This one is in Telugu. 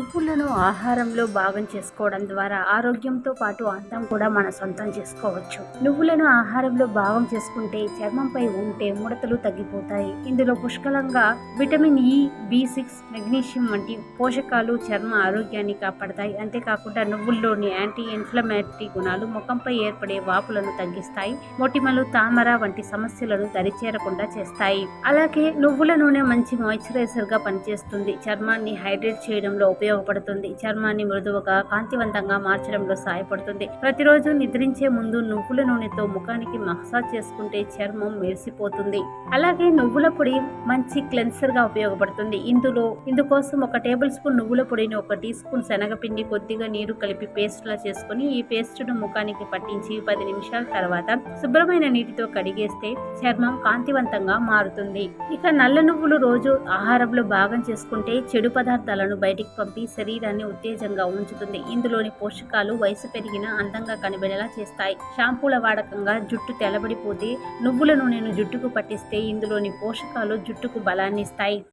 నువ్వులను ఆహారంలో భాగం చేసుకోవడం ద్వారా ఆరోగ్యంతో పాటు అందం కూడా మన సొంతం చేసుకోవచ్చు. నువ్వులను ఆహారంలో భాగం చేసుకుంటే చర్మంపై ఉంటే ముడతలు తగ్గిపోతాయి. ఇందులో పుష్కలంగా vitamin E B six magnesium వంటి పోషకాలు చర్మ ఆరోగ్యాన్ని కాపాడతాయి. అంతేకాకుండా నువ్వుల్లోని యాంటీ ఇన్ఫ్లమేటరీ గుణాలు ముఖంపై ఏర్పడే వాపులను తగ్గిస్తాయి. మొటిమలు తామర వంటి సమస్యలను దరిచేరకుండా చేస్తాయి. అలాగే నువ్వుల నూనె మంచి మాయిశ్చరైజర్గా పనిచేస్తుంది. చర్మాన్ని హైడ్రేట్ చేయడంలో ఉపయోగపడుతుంది. చర్మాన్ని మృదువుగా కాంతివంతంగా మార్చడంలో సహాయపడుతుంది. ప్రతిరోజు నిద్రించే ముందు నువ్వుల నూనెతో ముఖానికి మసాజ్ చేసుకుంటే చర్మం మెరిసిపోతుంది. అలాగే నువ్వుల పొడి మంచి క్లెన్సర్గా ఉపయోగపడుతుంది. ఇందులో ఇందుకోసం ఒక టేబుల్ స్పూన్ నువ్వుల పొడిని ఒక టీ స్పూన్ శనగపిండి కొద్దిగా నీరు కలిపి పేస్ట్ లా చేసుకుని ఈ పేస్ట్ను ముఖానికి పట్టించి పది నిమిషాల తర్వాత శుభ్రమైన నీటితో కడిగేస్తే చర్మం కాంతివంతంగా మారుతుంది. ఇక నల్ల నువ్వులు రోజు ఆహారంలో భాగం చేసుకుంటే చెడు పదార్థాలను బయటికి పంపి శరీరాన్ని ఉత్తేజంగా ఉంచుతుంది. ఇందులోని పోషకాలు వయసు పెరిగిన అందంగా కనిపెడేలా చేస్తాయి. షాంపూల వాడకంగా జుట్టు తెల్లబడిపోతే నువ్వుల నూనెను జుట్టుకు పట్టిస్తే ఇందులోని పోషకాలు జుట్టుకు బలాన్ని ఇస్తాయి